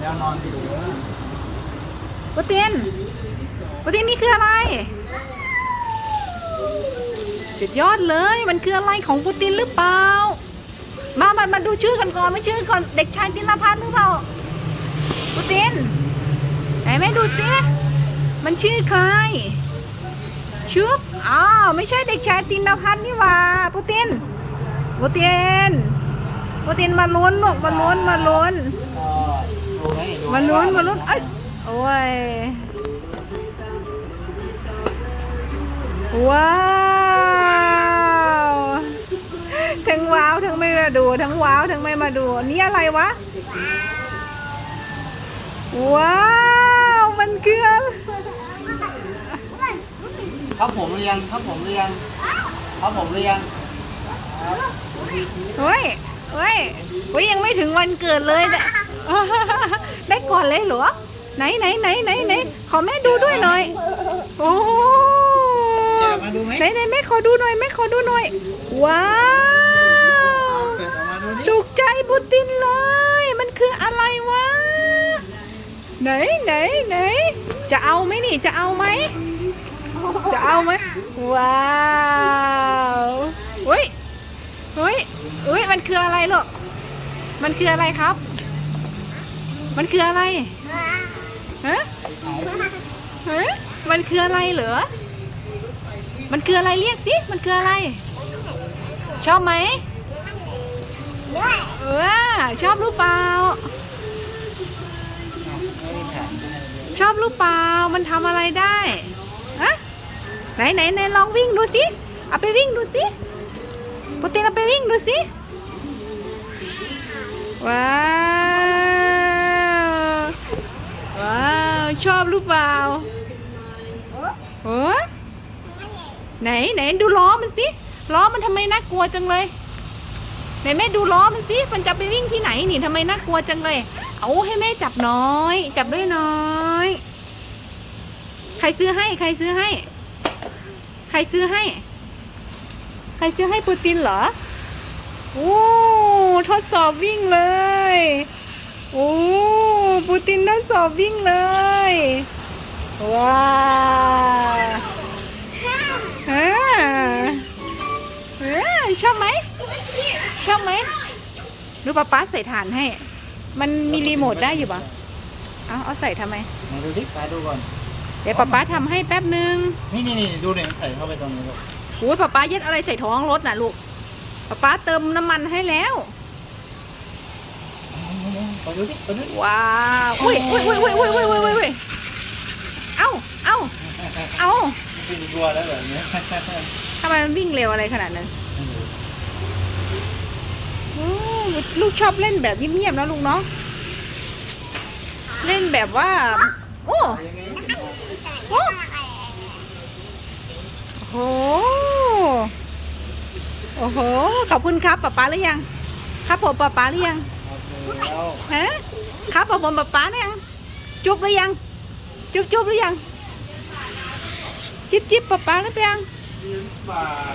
แล้วนอนอยู่ปูตินปูตินนี่คืออะไร สุดยอดเลย มันคืออะไรของปูตินหรือเปล่า มามามาดูชื่อกันก่อนไม่ชื่อก่อน เด็กชายตินพัฒน์หรือเปล่าปูติน ไหนแม่ดูสิ มันชื่อใครชุบอ้าวไม่ใช่เด็กชายตินพัฒน์นี่หว่าปูตินปูตินปูตินมาลุ้นลูกมาลุ้นมาลุ้น ดูไหมดูไหมาลุ้นมาลุ้นเอ้ยโอ้ยว้าวทั้งว้าวทั้งไม่มาดู ทั้งว้าวทั้งไม่มาดู นี่อะไรวะ ว้าว มันคืออะไรครับผมหรือยังครับผมหรือยังครับผมหรือยังครับเฮ้ย เฮ้ยเฮ้ยยังไม่ถึงวันเกิดเลยแต่ได้ก่อนเลยเหรอ ไหนไหนไหนไหนไหนขอแม่ดูด้วยหน่อย โอ้โหแกะมาดูไหมไหนไหนแม่ขอดูหน่อยแม่ขอดูหน่อย ว้าวเปิดออกมาดูนี่ถูกใจบุตินเลย มันคืออะไรวะ ไหนไหนไหนจะเอาไหมนี่จะเอาไหมจะเอาไหมว้าวเฮ้ยเฮ้ยเฮ้ยมันคืออะไรลูก มันคืออะไรครับ มันคืออะไรฮะฮะมันคืออะไรเหรอ มันคืออะไรเรียกสิ มันคืออะไร ชอบไหมเออชอบรือเปล่า ชอบรือเปล่า มันทำอะไรได้ฮะไหนไหนไหนลองวิ่งดูสิ เอาไปวิ่งดูสิ ปุตินเอาไปวิ่งดูสิ ว้าว ว้าว ชอบหรือเปล่าโอ้ไหนไหนดูล้อมันสิ ล้อมันทำไมน่ากลัวจังเลยไหนแม่ดูล้อมันสิ มันจะไปวิ่งที่ไหนนี่ทำไมน่ากลัวจังเลย เอาให้แม่จับน้อย จับด้วยน้อย ใครซื้อให้ ใครซื้อให้ ใครซื้อให้ รซื้อให้ปูตินเหรอ โอ้ทดสอบวิ่งเลย โอ้ปูตินทดสอบวิ่งเลย ว้าวเฮ้เฮ้ชอบไหม ชอบไหมดูป๊าป๊าใส่ฐานให้ มันมีรีโมทได้อยู่ปะเอาเอาใส่ทำไมไหนดูดิตาดูก่อน เดี๋ยวป๊าป๊าทำให้แป๊บนึง นี่นี่นี่ดูเนี่ยใส่เข้าไปตรงนี้ลูก โอ้ยป๊าป๊ายัดอะไรใส่ท้องรถน่ะลูกป๊าป๊าเติมน้ำมันให้แล้วไปดูดิไปดูดิว้าวอุ้ยอุ้ยอุ้ยอุ้ยอุ้ยอุ้ยอุ้ยอุ้ยเอ้าเอ้าเอ้าขึ้นตัวแล้วแบบนี้ทำไมมันวิ่งเร็วอะไรขนาดนั้นโอ้ลูกชอบเล่นแบบเงียบๆนะลูกเนาะเล่นแบบว่า โอ้โห ขอบคุณครับป๊าป๊าหรือยัง ครับผมป๊าป๊าหรือยังแล้วฮะครับผมป๊าป๊าหรือยัง จุ๊บหรือยัง จุ๊บจุ๊บหรือยัง จิ๊บจิ๊บป๊าป๊าหรือยังบาท